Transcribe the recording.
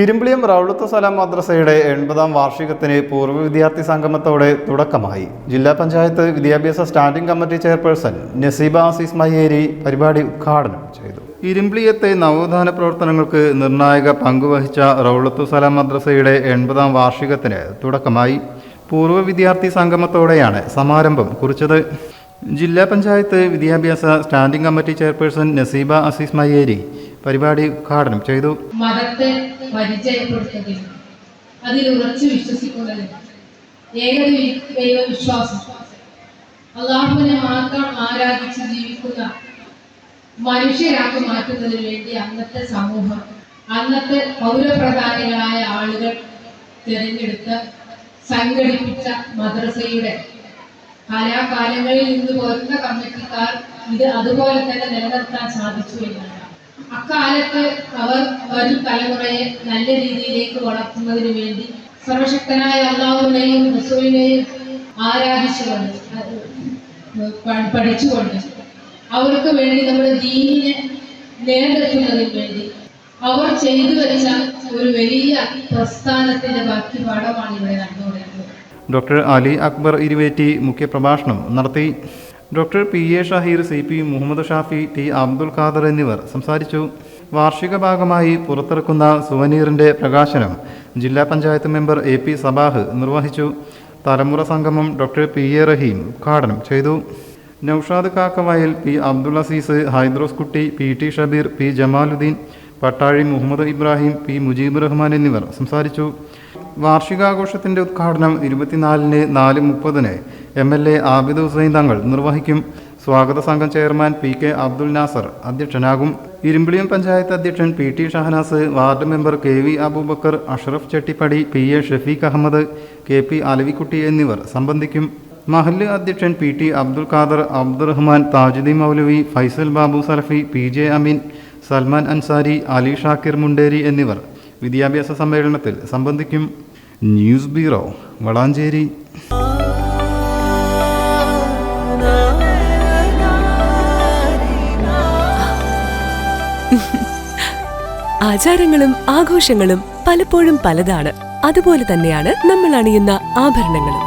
ഇരുമ്പിളിയം റൗളത്ത് സലാം മദ്രസയുടെ എൺപതാം വാർഷികത്തിന് പൂർവ വിദ്യാർത്ഥി സംഗമത്തോടെ തുടക്കമായി. ജില്ലാ പഞ്ചായത്ത് വിദ്യാഭ്യാസ standing committee chairperson Naseeba Azeez Mayyeri പരിപാടി ഉദ്ഘാടനം ചെയ്തു. ഇരുമ്പിളിയത്തെ നവോത്ഥാന പ്രവർത്തനങ്ങൾക്ക് നിർണായക പങ്കുവഹിച്ച റൗളത്തു സലാം മദ്രസയുടെ എൺപതാം വാർഷികത്തിന് തുടക്കമായി. പൂർവ വിദ്യാർത്ഥി സംഗമത്തോടെയാണ് സമാരംഭം കുറിച്ചത്. ജില്ലാ പഞ്ചായത്ത് വിദ്യാഭ്യാസ standing committee chairperson Naseeba Azeez Mayyeri പരിപാടി ഉദ്ഘാടനം ചെയ്തു. മതത്തെ പരിചയപ്പെടുത്തുകയും അതിൽ ഉറച്ചു വിശ്വസിക്കുന്നത് ഏക ദൈവവിശ്വാസം അള്ളാഹുവിനെ മാത്രം ആരാധിച്ച് ജീവിക്കുന്ന മനുഷ്യരാക്കി മാറ്റുന്നതിന് വേണ്ടി അന്നത്തെ സമൂഹം അന്നത്തെ പൗരപ്രധാനികളായ ആളുകൾ തിരഞ്ഞെടുത്ത് സംഘടിപ്പിച്ച മദ്രസയുടെ കലാകാലങ്ങളിൽ നിന്ന് പോരുന്ന കമ്മിറ്റിക്കാർ ഇത് അതുപോലെ തന്നെ നിലനിർത്താൻ സാധിച്ചു എന്നാണ്. അക്കാലത്ത് അവർ വരും തലമുറയെ നല്ല രീതിയിലേക്ക് വളർത്തുന്നതിന് വേണ്ടി സർവശക്തനായ അള്ളാഹുവിനെയും റസൂലിനെയും ആരാധിച്ചുകൊണ്ട് പഠിച്ചുകൊണ്ട് അവർക്ക് വേണ്ടി നമ്മുടെ ദീനിനെ നിലനിർത്തുന്നതിന് വേണ്ടി അവർ ചെയ്തു വെച്ച ഒരു വലിയ പ്രസ്ഥാനത്തിന്റെ ബാക്കി പാഠമാണ് ഇവിടെ നടന്നുകൊണ്ടിരിക്കുന്നത്. ഡോക്ടർ അലി അക്ബർ ഇരുവേറ്റി മുഖ്യപ്രഭാഷണം നടത്തി. Doctor P A Shaheer C P Muhammad Shafi T Abdul Khader എന്നിവർ സംസാരിച്ചു. വാർഷിക ഭാഗമായി പുറത്തിറക്കുന്ന സുവനീറിന്റെ പ്രകാശനം ജില്ലാ panchayat member A P Sabah നിർവഹിച്ചു. തലമുറ സംഗമം ഡോക്ടർ പി എ റഹീം ഉദ്ഘാടനം ചെയ്തു. Naushad Kakkavayal P Abdul Azeez Hydros Kutty P T Shabeer P Jamaluddin Pattazhi Muhammad Ibrahim P Mujeeb Rahman എന്നിവർ സംസാരിച്ചു. വാർഷികാഘോഷത്തിന്റെ ഉദ്ഘാടനം ഇരുപത്തിനാലിന് നാല് മുപ്പതിന് M L A Abid Hussain Thangal നിർവഹിക്കും. സ്വാഗത സംഘം chairman P K Abdul Nasar അധ്യക്ഷനാകും. Irimbiliyam panchayat അധ്യക്ഷൻ P T Shahnaz ward member K V Abubakar Ashraf Chettippadi P A Shafeeq Ahammed K P Alavikutty എന്നിവർ സംബന്ധിക്കും. മഹല്ല് അധ്യക്ഷൻ P T Abdul Khader Abdurahman Tajuddin Moulavi Faisal Babu Salafi P J Ameen Salman Ansari Ali Shakir Munderi എന്നിവർ വിദ്യാഭ്യാസ സമ്മേളനത്തിൽ സംബന്ധിക്കും news bureau Valanchery. ആചാരങ്ങളും ആഘോഷങ്ങളും പലപ്പോഴും പലതാണ്. അതുപോലെ തന്നെയാണ് നമ്മൾ അണിയുന്ന ആഭരണങ്ങളും.